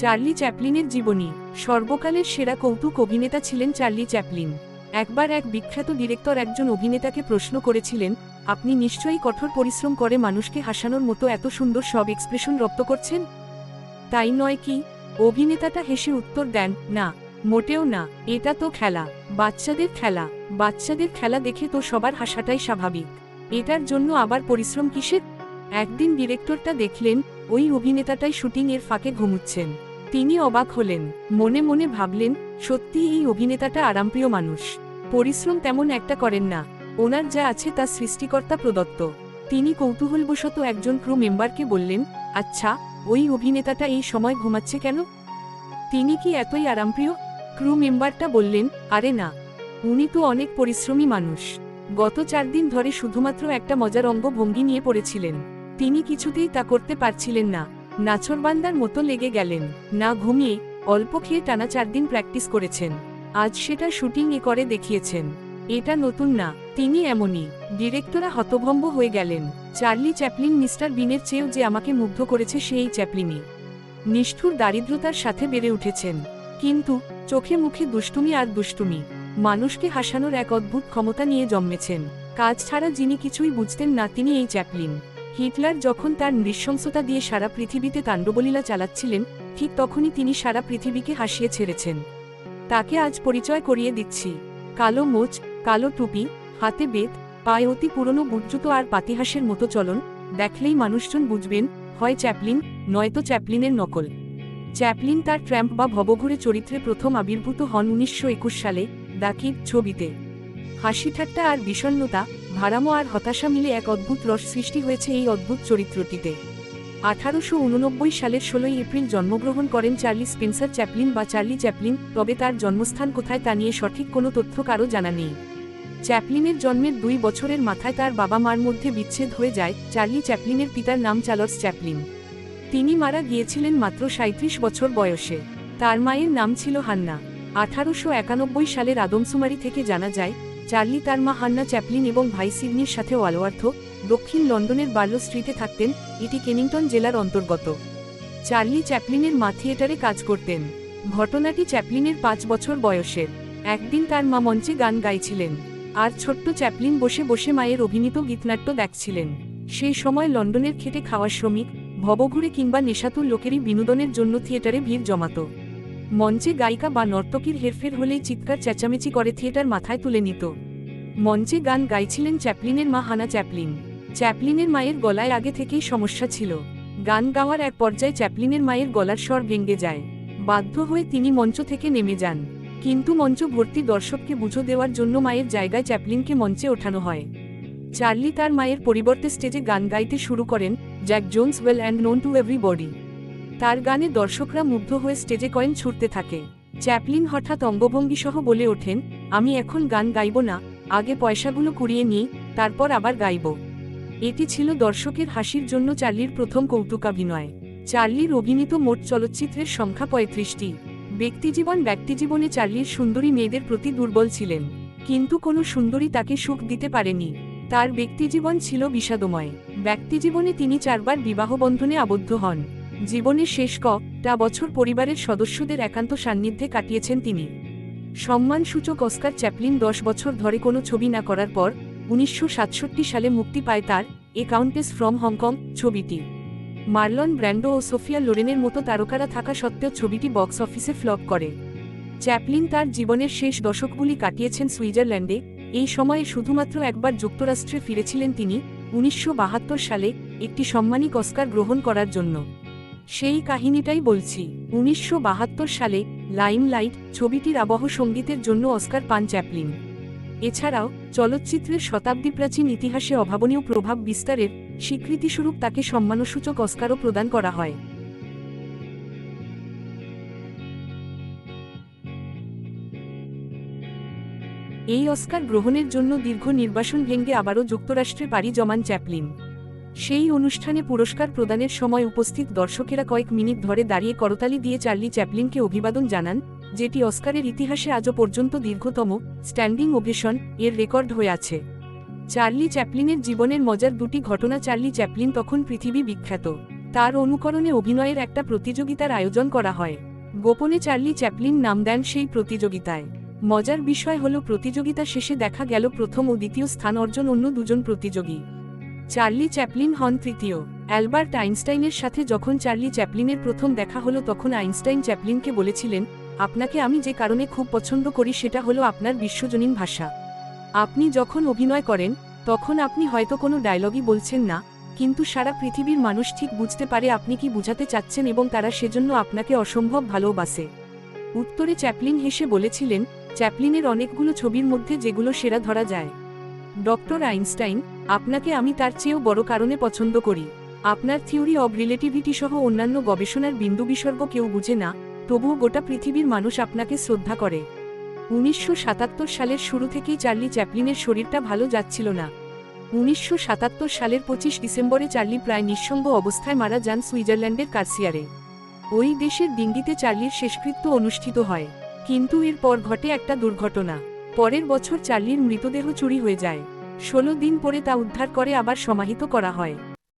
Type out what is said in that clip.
Charlie চ্যাপলিনের জীবনী, সর্বকালের সেরা কৌতুক অভিনেতা ছিলেন চার্লি চ্যাপলিন। একবার এক বিখ্যাত ডিরেক্টর একজন অভিনেতাকে প্রশ্ন করেছিলেন, আপনি নিশ্চয়ই কঠোর পরিশ্রম করে মানুষকে হাসানোর মতো এত সুন্দর সব এক্সপ্রেশন রপ্ত করছেন? তাই নয় কি? অভিনেতাটা হেসে উত্তর দেন, না, মোটেও না, এটা তো খেলা, বাচ্চাদের খেলা বাচ্চাদের খেলা দেখে তো সবার হাসাটাই স্বাভাবিক, এটার জন্য আবার পরিশ্রম কিসের? একদিন ডিরেক্টরটা দেখলেন, ওই অভিনেতাটাই শুটিং এর ফাঁকে ঘুমুচ্ছেন। তিনি অবাক হলেন, মনে মনে ভাবলেন, সত্যি এই অভিনেতাটা আরামপ্রিয় মানুষ। পরিশ্রম তেমন একটা করেন না, ওনার যা আছে তা সৃষ্টিকর্তা প্রদত্ত। তিনি কৌতূহলবশত একজন ক্রু মেম্বারকে বললেন আচ্ছা ওই অভিনেতাটা এই সময় ঘুমাচ্ছে কেন? তিনি কি এতই আরামপ্রিয়? ক্রু মেম্বারটা বললেন, আরে না, উনি তো অনেক পরিশ্রমী মানুষ। গত চার দিন ধরে শুধুমাত্র একটা মজার অঙ্গ ভঙ্গি নিয়ে পড়েছিলেন। তিনি কিছুতেই তা করতে পারছিলেন না। নাছরবান্দার মতো লেগে গেলেন। না ঘুমিয়ে অল্প খেয়ে টানা চার দিন প্র্যাকটিস করেছেন। আজ সেটা শুটিং এ করে দেখিয়েছেন। এটা নতুন না, তিনি এমনই। ডিরেক্টরা হতভম্ব হয়ে গেলেন। চার্লি চ্যাপলিন মিস্টার বিনের চেয়েও যে আমাকে মুগ্ধ করেছে সেই চ্যাপলিনই। নিষ্ঠুর দারিদ্রতার সাথে বেড়ে উঠেছেন। কিন্তু চোখে মুখে দুষ্টুমি আর দুষ্টুমি। মানুষকে হাসানোর এক অদ্ভুত ক্ষমতা নিয়ে জন্মেছেন। কাজ ছাড়া যিনি কিছুই বুঝতেন না, তিনি এই চ্যাপলিন। হিটলার যখন তার নৃশংসতা দিয়ে সারা পৃথিবীতে তাণ্ডবলীলা চালাচ্ছিলেন, ঠিক তখনই তিনি সারা পৃথিবীকে হাসিয়ে ছেড়েছেন। তাকে আজ পরিচয় করিয়ে দিচ্ছি। কালো মোচ, কালো টুপি, হাতে বেত, পায়ে অতি পুরনো বুটজুতো আর পাতিহাসের মতো চলন, দেখলেই মানুষজন বুঝবেন, হয় চ্যাপলিন, নয়তো চ্যাপলিনের নকল। চ্যাপলিন তার ট্র্যাম্প বা ভবঘুরে চরিত্রে প্রথম আবির্ভূত হন উনিশশো একুশ সালে দাকির ছবিতে। হাসি ঠাট্টা আর বিষণ্নতা ভারামো আর হতাশা মিলে এক অদ্ভুত রস সৃষ্টি হয়েছে এই অদ্ভুত চরিত্রটিতে। আঠারোশো উননব্বই সালের ষোলোই এপ্রিল জন্মগ্রহণ করেন চার্লি স্পেন্সার চ্যাপলিন বা চার্লি চ্যাপলিন, তবে তার জন্মস্থান কোথায় তা নিয়ে সঠিক কোনো তথ্য কারও জানা নেই। চ্যাপলিনের জন্মের দুই বছরের মাথায় তার বাবা মার মধ্যে বিচ্ছেদ হয়ে যায়, চার্লি চ্যাপলিনের পিতার নাম চার্লস চ্যাপলিন। তিনি মারা গিয়েছিলেন মাত্র সাঁত্রিশ বছর বয়সে। তার মায়ের নাম ছিল হান্না। আঠারোশো একানব্বই সালের আদমশুমারি থেকে জানা যায় চার্লি তার মা হান্না চ্যাপলিন এবং ভাই সিডনির সাথে ওয়ালওয়ার্থ দক্ষিণ লন্ডনের বার্লো স্ট্রিটে থাকতেন, এটি কেনিংটন জেলার অন্তর্গত। চার্লি চ্যাপলিনের মা থিয়েটারে কাজ করতেন। ঘটনাটি চ্যাপলিনের পাঁচ বছর বয়সের। একদিন তার মা মঞ্চে গান গাইছিলেন। আর ছোট্ট চ্যাপলিন বসে বসে মায়ের অভিনীত গীতনাট্য দেখছিলেন। সেই সময় লন্ডনের খেটে খাওয়া শ্রমিক, ভবঘুরে কিংবা নেশাতুর লোকেরই বিনোদনের জন্য থিয়েটারে ভিড় জমাত। মঞ্চে গায়িকা বা নর্তকীর হেরফের হলেই চিৎকার চেঁচামেচি করে থিয়েটার মাথায় তুলে নিত। মঞ্চে গান গাইছিলেন চ্যাপলিনের মা হানা চ্যাপলিন। চ্যাপলিনের মায়ের গলায় আগে থেকেই সমস্যা ছিল। গান গাওয়ার এক পর্যায়ে চ্যাপলিনের মায়ের গলার স্বর ভেঙে যায়। বাধ্য হয়ে তিনি মঞ্চ থেকে নেমে যান। কিন্তু মঞ্চ ভর্তি দর্শককে বুঝো দেওয়ার জন্য মায়ের জায়গায় চ্যাপলিনকে মঞ্চে ওঠানো হয়। চার্লি তার মায়ের পরিবর্তে স্টেজে গান গাইতে শুরু করেন Jack Jones well and known to everybody. তার গানে দর্শকরা মুগ্ধ হয়ে স্টেজে কয়েন ছুটতে থাকে। চ্যাপলিন হঠাৎ অঙ্গভঙ্গি সহ বলে ওঠেন, আমি এখন গান গাইব না, আগে পয়সাগুলো কুড়িয়ে নিই, তারপর আবার গাইব। এটি ছিল দর্শকের হাসির জন্য চার্লির প্রথম কৌতুকাভিনয়। চার্লির অভিনীত মোট চলচ্চিত্রের সংখ্যা পঁয়ত্রিশটি। ব্যক্তিজীবন ব্যক্তিজীবনে চার্লির সুন্দরী মেয়েদের প্রতি দুর্বল ছিলেন, কিন্তু কোনো সুন্দরী তাকে সুখ দিতে পারেনি। তার ব্যক্তিজীবন ছিল বিষাদময়। ব্যক্তিজীবনে তিনি চারবার বিবাহবন্ধনে আবদ্ধ হন। জীবনের শেষ কটা বছর পরিবারের সদস্যদের একান্ত সান্নিধ্যে কাটিয়েছেন তিনি। সম্মানসূচক অস্কার চ্যাপলিন দশ বছর ধরে কোনো ছবি না করার পর, উনিশশো সাতষট্টি সালে মুক্তি পায় তার a countess from Hong Kong ছবিটি। মার্লন ব্র্যান্ডো ও সোফিয়া লোরেনের মতো তারকারা থাকা সত্ত্বেও ছবিটি বক্স অফিসে ফ্লপ করে। চ্যাপলিন তার জীবনের শেষ দশকগুলি কাটিয়েছেন সুইজারল্যান্ডে, এই সময়ে শুধুমাত্র একবার যুক্তরাষ্ট্রে ফিরেছিলেন তিনি, উনিশশো বাহাত্তর সালে একটি সম্মানিক অস্কার গ্রহণ করার জন্য। সেই কাহিনীটাই বলছি। উনিশশো বাহাত্তর সালে লাইমলাইট ছবিটির আবহ সঙ্গীতের জন্য অস্কার পান চ্যাপলিন। এছাড়াও চলচ্চিত্রের শতাব্দী প্রাচীন ইতিহাসে অভাবনীয় প্রভাব বিস্তারের স্বীকৃতিস্বরূপ তাকে সম্মানসূচক অস্কারও প্রদান করা হয়। এই অস্কার গ্রহণের জন্য দীর্ঘ নির্বাসন ভেঙ্গে আবারও যুক্তরাষ্ট্রে পাড়ি জমান চ্যাপলিন। সেই অনুষ্ঠানে পুরস্কার প্রদানের সময় উপস্থিত দর্শকেরা কয়েক মিনিট ধরে দাঁড়িয়ে করতালি দিয়ে চার্লি চ্যাপলিনকে অভিবাদন জানান, যেটি অস্কারের ইতিহাসে আজও পর্যন্ত দীর্ঘতম স্ট্যান্ডিং ওভেশন এর রেকর্ড হয়ে আছে। চার্লি চ্যাপলিনের জীবনের মজার দুটি ঘটনা চার্লি চ্যাপলিন তখন পৃথিবী বিখ্যাত। তার অনুকরণে অভিনয়ের একটা প্রতিযোগিতার আয়োজন করা হয়। গোপনে চার্লি চ্যাপলিন নাম দেন সেই প্রতিযোগিতায়। মজার বিষয় হল প্রতিযোগিতা শেষে দেখা গেল প্রথম ও দ্বিতীয় স্থান অর্জন অন্য দুজন প্রতিযোগী। চার্লি চ্যাপলিন হন তৃতীয়। অ্যালবার্ট আইনস্টাইনের সাথে যখন চার্লি চ্যাপলিনের প্রথম দেখা হলো তখন আইনস্টাইন চ্যাপলিনকে বলেছিলেন, আপনাকে আমি যে কারণে খুব পছন্দ করি সেটা হলো আপনার বিশ্বজনীন ভাষা। আপনি যখন অভিনয় করেন, তখন আপনি হয়তো কোনো ডায়লগই বলছেন না, কিন্তু সারা পৃথিবীর মানুষ ঠিক বুঝতে পারে আপনি কি বুঝাতে চাচ্ছেন এবং তারা সেজন্য আপনাকে অসম্ভব ভালোবাসে। উত্তরে চ্যাপলিন হেসে বলেছিলেন, চ্যাপলিনের অনেকগুলো ছবির মধ্যে যেগুলো সেরা ধরা যায়। ডক্টর আইনস্টাইন, আপনাকে আমি তার চেয়েও বড় কারণে পছন্দ করি। আপনার থিওরি অব রিলেটিভিটি সহ অন্যান্য গবেষণার বিন্দু বিসর্গ কেউ বুঝে না, তবুও গোটা পৃথিবীর মানুষ আপনাকে শ্রদ্ধা করে। উনিশশো সাতাত্তর সালের শুরু থেকেই চার্লি চ্যাপলিনের শরীরটা ভালো যাচ্ছিল না। উনিশশো সাতাত্তর সালের পঁচিশ ডিসেম্বরে চার্লি প্রায় নিঃসঙ্গ অবস্থায় মারা যান সুইজারল্যান্ডের কার্সিয়ারে। ওই দেশের ডিঙ্গিতে চার্লির শেষকৃত্য অনুষ্ঠিত হয়। কিন্তু এরপর ঘটে একটা দুর্ঘটনা। পরের বছর চার্লির মৃতদেহ চুরি হয়ে যায়। ষোলো দিন পরে তা উদ্ধার করে আবার সমাহিত করা হয়।